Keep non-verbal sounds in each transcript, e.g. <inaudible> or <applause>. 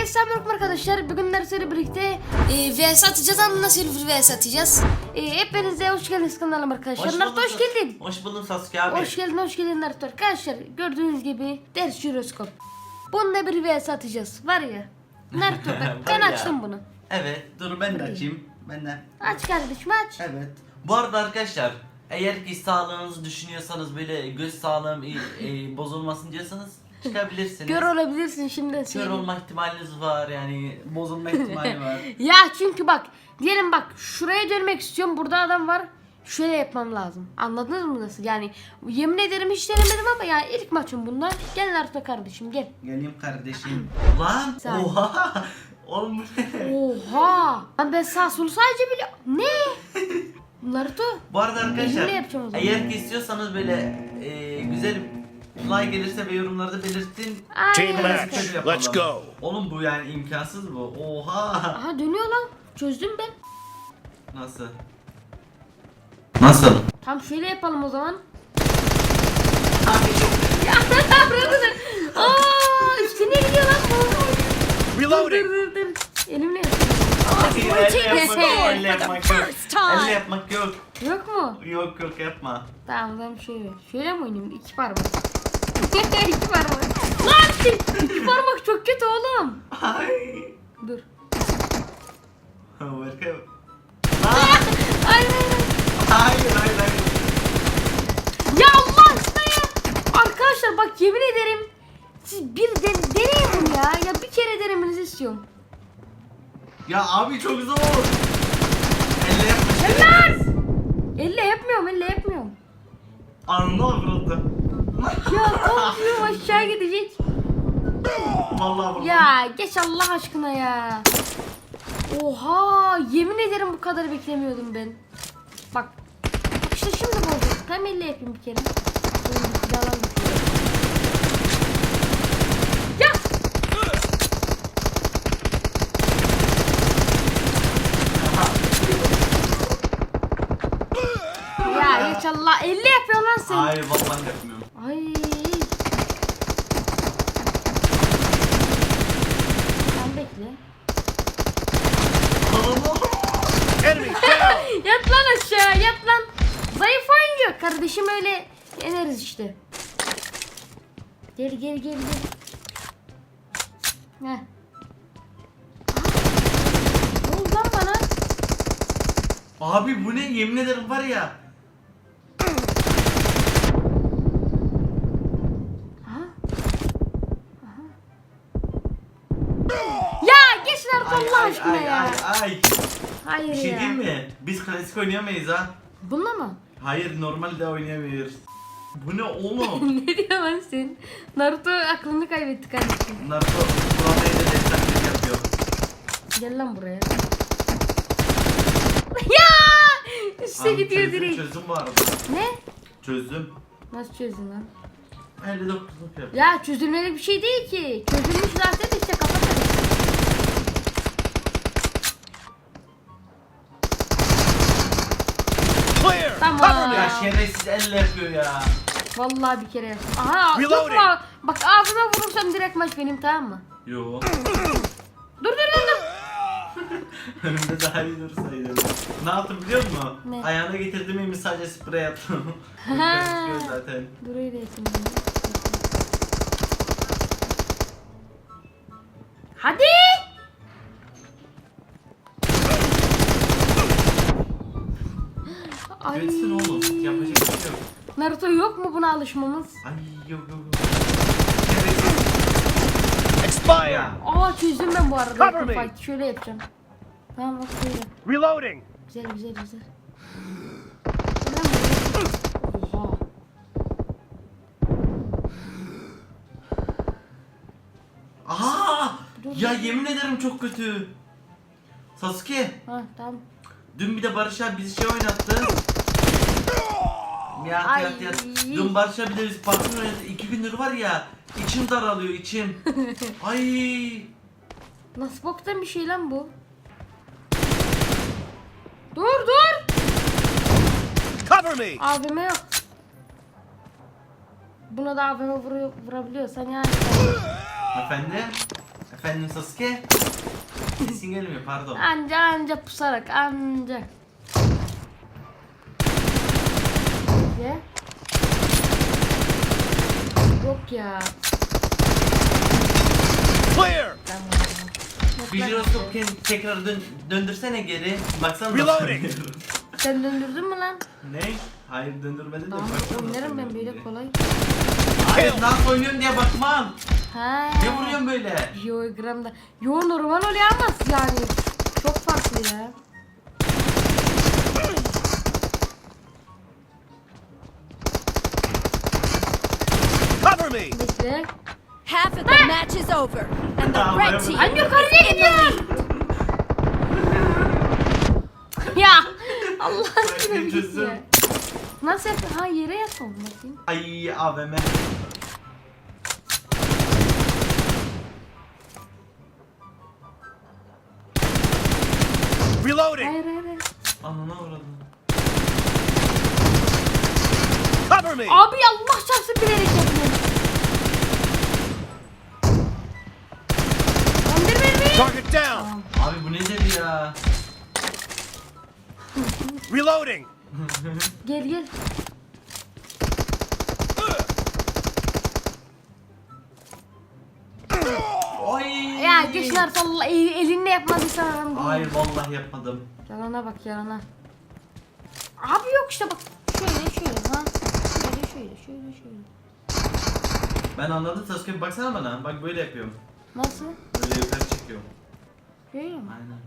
Herkese selamünaleyküm arkadaşlar. Bugün dersleri birlikte e, VS atacağız ama nasıl bir VS atacağız? E, hepinize hoş geldiniz kanalıma arkadaşlar. Naruto hoş geldin. Hoş buldum Sasuke abi. Hoş geldin, hoş geldin Naruto arkadaşlar. Gördüğünüz gibi ders jiroskop. Bununla bir VS atacağız. Var ya. Naruto bak <laughs> ben açtım bunu. Evet dur ben de açayım. Ben de. Aç kardeşim aç. Evet. Bu arada arkadaşlar eğer ki sağlığınızı düşünüyorsanız böyle göz sağlığım e, e, bozulmasın diyorsanız çıkabilirsiniz. Gör olabilirsin şimdi. Kör söyleyeyim. olma ihtimaliniz var yani bozulma <laughs> ihtimali var. Ya çünkü bak diyelim bak şuraya dönmek istiyorum burada adam var. Şöyle yapmam lazım. Anladınız mı nasıl? Yani yemin ederim hiç denemedim ama ya ilk maçım bunlar. Gel Naruto kardeşim gel. Geleyim kardeşim. <clears throat> Lan Sen. oha. <laughs> Oğlum bu ne? Oha! Lan ben sağ solu sadece biliyorum. Ne? <laughs> Naruto. Bu arada arkadaşlar Elimle yapacağım o zaman. eğer ki istiyorsanız böyle e, güzel like gelirse ve yorumlarda belirtin. Aynen. Team match. Şöyle yapalım. Let's go. Oğlum bu yani imkansız bu. Oha. Aha dönüyor lan. Çözdüm ben. Nasıl? Nasıl? Tam şöyle yapalım o zaman. <laughs> Ya bırakın. Aa üstüne gidiyor lan bu. Dur Reloading. dur dur. Elimle elle yapmak yok, Team elle yapmak yok. Elle yapmak yok. Yok mu? Yok yok yapma. Tamam ben şöyle. Şöyle mi oynayayım? İki parmak. İki parmak. Lan iki parmak çok kötü oğlum. Ay. Dur. Harika. Hayır hayır hayır. Hayır hayır hayır. Ya Allah aşkına ya. Arkadaşlar bak yemin ederim. Siz bir de, deneyin bunu ya. Ya bir kere denemenizi istiyorum. Ya abi çok zor. Elle. Helal. Elle yapmıyorum elle yapmıyorum. Anla vuruldu. Aşağı gidecek. Vallahi. Ya geç Allah aşkına ya. Oha yemin ederim bu kadar beklemiyordum ben. Bak. İşte şimdi oldu. Hem elle yapayım bir kere. Düşüyor. Ya. Ya geç Allah. Elle yapıyor lan sen. Hayır vallahi yapmıyorum. Ay. Sen bekle. Enemy down. Yat lan aşağı yat lan. Zayıf oyuncu. Kardeşim öyle yeneriz işte. Gel gel gel gel. Heh. Ne oldu lan bana? Abi bu ne yemin ederim var ya. Ya geç Ay, Allah aşkına ay, ya. Ay ay. Hayır Bir şey ya. diyeyim mi? Biz klasik oynayamayız ha. Bununla mı? Hayır normalde oynayamıyoruz. Bu ne oğlum? <laughs> ne diyor lan sen? Naruto aklını kaybetti kardeşim. Naruto Kur'an'da da desteklik yapıyor. Gel lan buraya. <laughs> ya! Abi gidiyor çözdüm, direkt. Çözdüm bu arada. Ne? Çözdüm. Nasıl çözdün lan? 59'luk yap. Ya çözülmelik bir şey değil ki. Çözülmüş zaten işte kafa Tamam. Cover me. Ya şerefsiz elle yapıyor ya. Vallahi bir kere yaptım. Aha Reloading. vurma. Bak abime vurursam direkt maç benim tamam mı? Yo. <clears throat> Dur dur dur dur. <laughs> Önümde daha iyi dursaydı. Ne yaptım biliyor musun? Ne? Ayağına getirdim elimi sadece sprey attım. <laughs> Ha. Gözüküyor zaten. Dur öyle yapayım. Hadi. Ay. Geçsin oğlum. Yapacak bir şey yok. Naruto yok mu buna alışmamız? Ay yok yok yok. Expire. Aa çözdüm ben bu arada. Cover me. fight. Şöyle yapacağım. Tamam bak şöyle. Reloading. Güzel güzel güzel. Böyle. Oha. Aha! Ya yemin ederim çok kötü. Sasuke, Ha tamam. dün bir de Barış abi bizi şey oynattı. Yat Ay. yat yat. Dün Barış abi de biz. İki gündür var ya, içim daralıyor içim. <laughs> Ay. Nasıl boktan bir şey lan bu? Dur dur. Cover me. AVM yok. Buna da AVM vuruyor, vurabiliyorsan yani. Efendim? Efendim Sasuke? Sesin gelmiyor pardon. Anca anca pusarak anca. Bekle. Yok ya. Clear. Jiroskop tekrar dön, döndürsene geri. Baksana Reloading. Sen döndürdün mü lan? ne? Hayır döndürmedim de Tamam oynarım ben böyle dönüyorum kolay. Hayır nasıl oynuyorum diye bakmam. Ha. Ne vuruyorsun böyle? Yo gramda. Yo normal oluyor ama yani çok farklı ya. Bekle. Half of the match is over, and the Ah, red team Ay yukarıya gidiyor. ya Allah aşkına bir. Nasıl yapıyor? Ha yere yatalım bakayım. Ay AVM. Reloading. Hayır hayır hayır. Anana uğradım. Cover me. Abi Allah çarpsın bilerek yapıyorum. Andır beni. Target down. Abi bu nedir ya? Reloading. Gel gel. Oy. Ya artık Allah el- elinle yapmadıysan değil. Hayır vallahi yapmadım. Yalana bak yalana. Abi yok işte bak. Şöyle şöyle ha. Şöyle şöyle şöyle şöyle. Ben anladım Sasuke baksana bana. Bak böyle yapıyorum. Nasıl? Böyle yukarı çekiyorum. Şöyle mi? Aynen.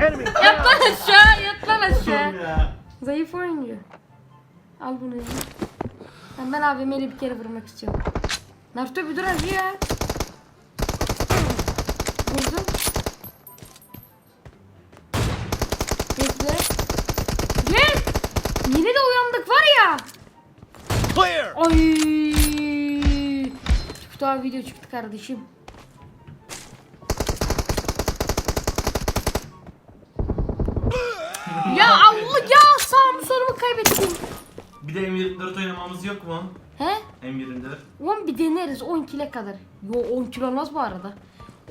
Enemy Yat lan aşağı, yat lan aşağı. ya. Zayıf oyuncu. Al bunu ya. Ben, ben AVM'yle bir kere vurmak istiyorum. Naruto bir dur acı ya. Yine de uyandık var ya. clear. Ay. Çıktı abi video çıktı kardeşim. ya Allah ya sağımı solumu kaybettim. Bir de M24 oynamamız yok mu? He? M24. Oğlum bir deneriz 10 kilo kadar. Yo 10 kilo olmaz bu arada.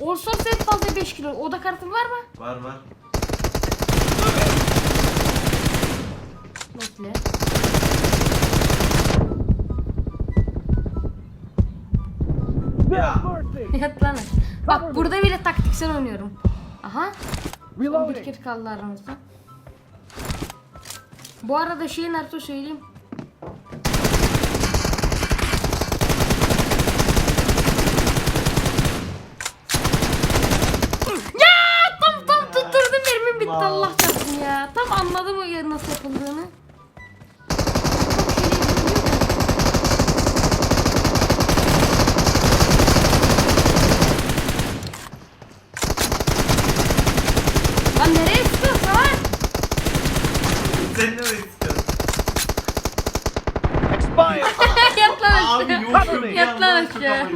Olsa en fazla 5 kilo. Oda kartın var mı? Var var. Bekle. Ya. <laughs> Yat lan. Bak burada bile taktiksel oynuyorum. Aha. Bir kere kaldı aramızda. Bu arada şeyi Naruto söyleyeyim. Ya tam tam tutturdum mermim bitti. Allah çarpsın ya. Tam anladım o nasıl yapıldığını. Lan nereye sıkıyorsun lan? Sen ne istiyorsun? Expired. Yat lan Abi yok yok. Yat lan Çok aşağı.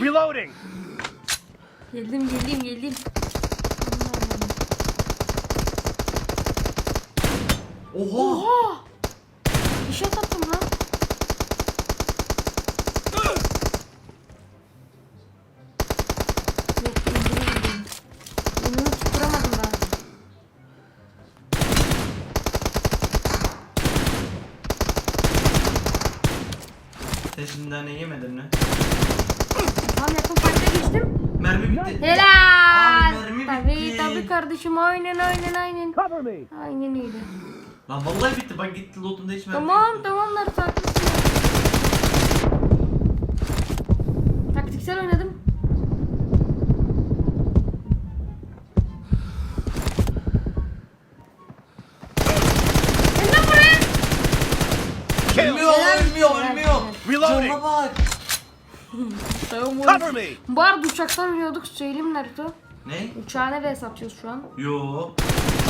Reloading. Geldim geldim geldim. Oha. Oha! İşe attım lan. Yok indiremedim. Önümü tutturamadım daha. Sen şimdi daha ne? Tamam yakın farkta geçtim. Mermi bitti. Helal. Abi mermi Tabii bitti. tabii kardeşim aynen aynen aynen. Cover me. Aynen öyle. Lan vallahi bitti. Bak gitti lootunda hiç mermi Tamam yoktu. tamamlar haklısın. Taktiksel oynadım. Cana bak. Tamam Cover me. Bu arada uçaktan oynuyorduk söyleyeyim Naruto. Ne? Uçağa ne vs atıyoruz şu an? Yo.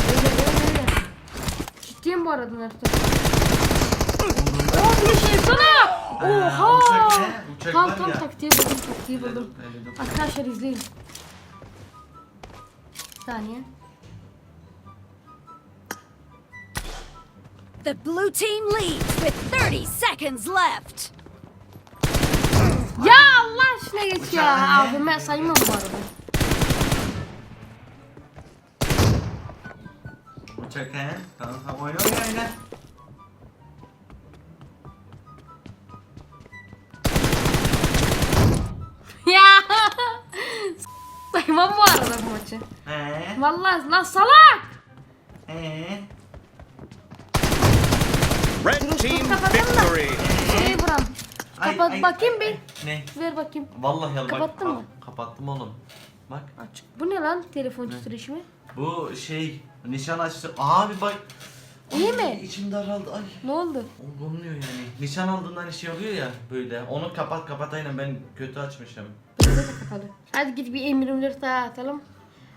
Öyle öyle öyle. Ciddiyim bu arada Naruto. Oh bir şey sana. Oha. uçak ne? Tam var tam ya. taktiği buldum taktiği buldum. Eledim, eledim. Arkadaşlar izleyin. Bir saniye. The blue team leads with 30 seconds left. Ya Allah aşkına geç ya. Abi ben saymam bu arada. Uçak he. Tamam tamam oyna oyna oyna. Ya. <laughs> saymam bu arada bu maçı. He. Vallahi lan salak. He. Red team victory. Ay, Kapat ay, bakayım ay, bir. ay. Ne? Ver bakayım. Vallahi ya bak. Kapattın ka- mı? Kapattım oğlum. Bak. Açık. Bu ne lan telefon titreşimi? Bu şey nişan açtı. Abi bak. İyi Ay, mi? İçim daraldı. Ay. Ne oldu? Olmuyor yani. Nişan aldığından şey oluyor ya böyle. Onu kapat kapat aynen ben kötü açmışım. Bende de kapalı. Hadi gidip bir M24 daha atalım.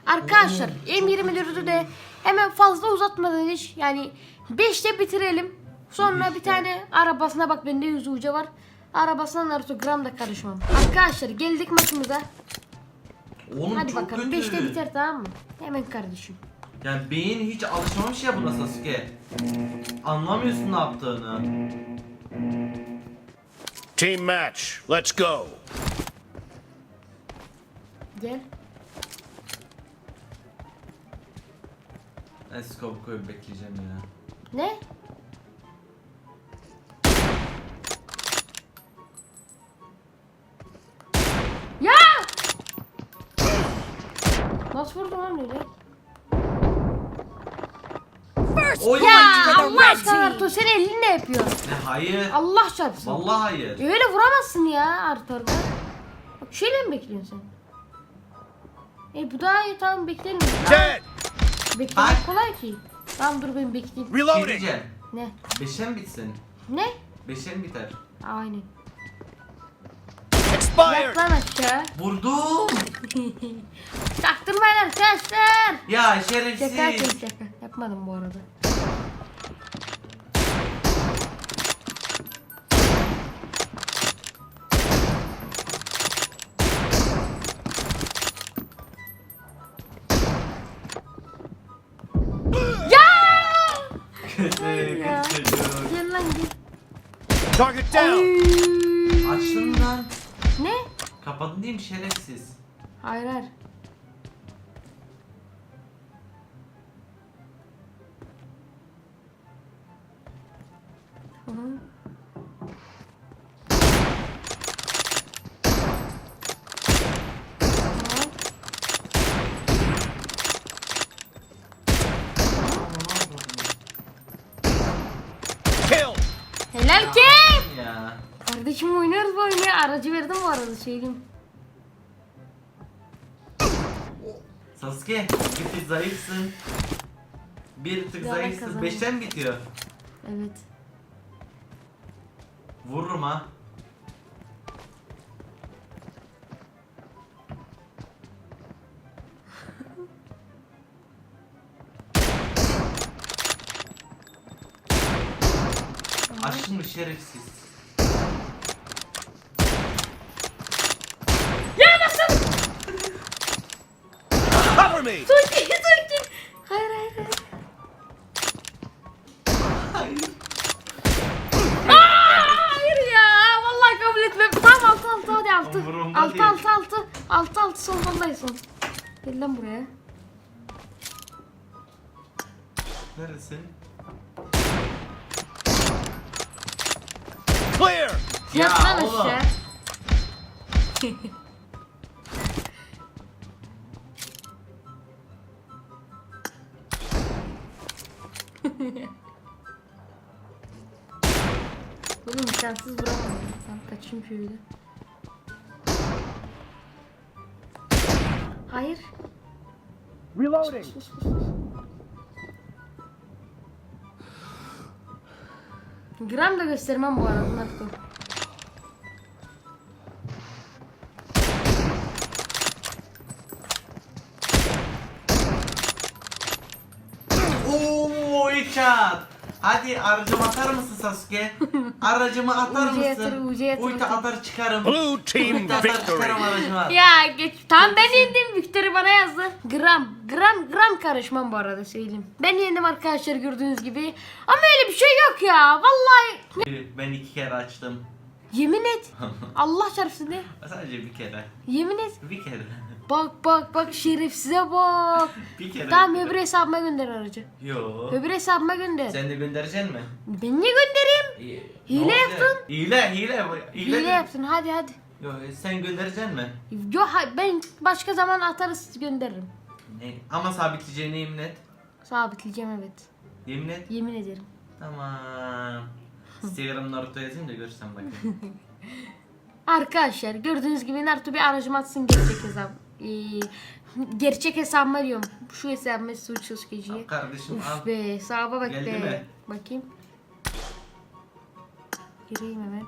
Arkadaşlar M24'ü de hemen fazla uzatmadan hiç yani 5'te bitirelim. Sonra bir tane arabasına bak bende yüzü uca var. Arabasına Naruto gram da karışmam. Arkadaşlar geldik maçımıza. Oğlum Hadi çok bakalım kötü. 5'te biter tamam mı? Hemen kardeşim. Yani beyin hiç alışmamış ya buna Sasuke. Anlamıyorsun ne yaptığını. Team match. Let's go. Gel. Ben scope koyup bekleyeceğim ya. Ne? Nasıl vurdun lan öyle? Oy. Ya Allah aşkına. Naruto sen elini ne yapıyorsun? Ne hayır. Allah çarpsın. Vallahi hayır. E Öyle vuramazsın ya orada. Bak şöyle mi bekliyorsun sen? E bu daha iyi tamam beklerim. Dead. Beklemek Bak. kolay ki. Tamam dur ben bekleyeyim. Reloading. diyeceğim. Ne? Beşe mi bitsin? Ne? Beşe mi biter? Aynen. Expired. Yak lan aşağı. Vurdum. <laughs> Çaktırmayın arkadaşlar. Ya Şaka yapıyorum şerefsiz. şaka. Yapmadım bu arada. Gel lan gel. Target down. Açtın lan. Kapadın değil mi şerefsiz? Hayır hayır. Hı Aracı verdim bu arada söyleyeyim. Sasuke bir tık zayıfsın. Bir tık Yalan zayıfsın. kazandım. Beşten bitiyor. Evet. Vururum ha. <laughs> Mı şerefsiz? Ya nasıl? Cover me. Sakin sakin. Hayır hayır hayır. Altı altı altı. Umurumda Altı değil. altı altı. Altı altı son vallahi son. Gel lan buraya. Neresin? Clear. Yat lan aşağı. <laughs> <laughs> Oğlum imkansız vuramam. Tamam kaçayım şöyle. Hayır. Reloading. Gram da göstermem bu arada Naruto. Hadi aracımı atar mısın Sasuke? <laughs> Aracımı atar Ucu yatır, mısın? ucu yatır. Uyta atar çıkarım. Blue team Uyta atar victory. çıkarım. Ya geç. Tamam ben yendim. Victory bana yazdı. Gram. Gram gram karışmam bu arada söyleyeyim. Ben yendim arkadaşlar gördüğünüz gibi. Ama öyle bir şey yok ya. Vallahi. Ben iki kere açtım. Yemin et. <laughs> Allah çarpsın de. Sadece bir kere. Yemin et. Bir kere. Bak bak bak şerefsize bak. <laughs> Bir kere. Tamam öbür hesabıma gönder aracı. Yo. Öbür hesabıma gönder. Sen de göndereceksin mi? Ben niye göndereyim? İyi. Hile Ne olacak? yaptın. Hile, hile. Hile, Hile yaptın hadi hadi. Yo, sen göndereceksin mi? Yok hay- ben başka zaman atarız gönderirim. Ne? Ama sabitleyeceğine yemin et. Sabitleyeceğim evet. Yemin et. Yemin ederim. Tamam. Instagram Naruto yazayım da görsen bakayım. <laughs> Arkadaşlar gördüğünüz gibi Naruto bir aracım atsın gerçek hesap. Ee, gerçek hesabıma diyorum. Şu hesabıma suç Sasuke'ciye. Kardeşim al. Uf be hesaba bak Geldi be. mi? Bakayım. Gireyim hemen.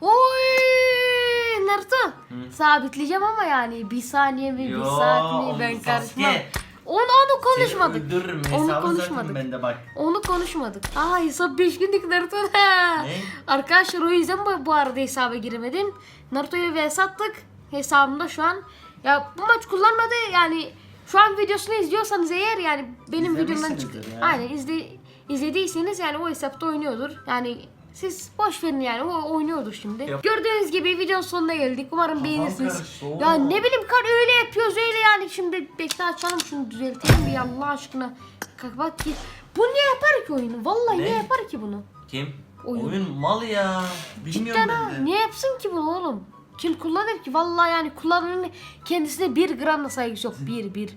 Oy Naruto. Sabitleyeceğim ama yani bir saniye mi bir Yo, saat mi ben oğlum, karışmam. Sasuke. Onu onu konuşmadık. Öldürürüm. Onu Hesabı konuşmadık. bende bak. Onu konuşmadık. Aa hesap 5 günlük Naruto. Ne? Arkadaşlar o yüzden bu, bu arada hesaba giremedim. Naruto'yu ve sattık. Hesabımda şu an. Ya bu maç kullanmadı yani şu an videosunu izliyorsanız eğer yani benim videomdan çık. İzlemişsinizdir ya. Aynen izle, izlediyseniz yani o hesapta oynuyordur. Yani siz boş verin yani o oynuyordur şimdi. Yap. Gördüğünüz gibi videonun sonuna geldik. Umarım beğenirsiniz. karıştı, Ya ne bileyim kar öyle yapıyoruz öyle yani. Şimdi bekle açalım şunu düzeltelim bir Allah aşkına. Kapat git. Bu niye yapar ki oyunu? Vallahi Ne? niye yapar ki bunu? Kim? Oyun. Oyun, mal ya. Bilmiyorum Cidden ben de. Niye yapsın ki bunu oğlum? Kim kullanır ki? Vallahi yani kullananın kendisine bir gram da saygısı yok. Bir bir.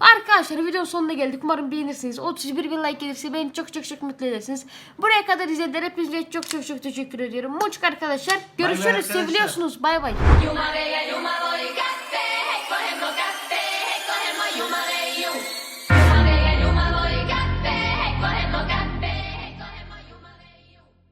Arkadaşlar videonun sonuna geldik. Umarım beğenirsiniz. 31 bin like gelirse beni çok çok çok mutlu edersiniz. Buraya kadar izlediler. Hepinize çok çok çok teşekkür ediyorum. Muçuk arkadaşlar. Görüşürüz. arkadaşlar. Seviliyorsunuz. Bay bay.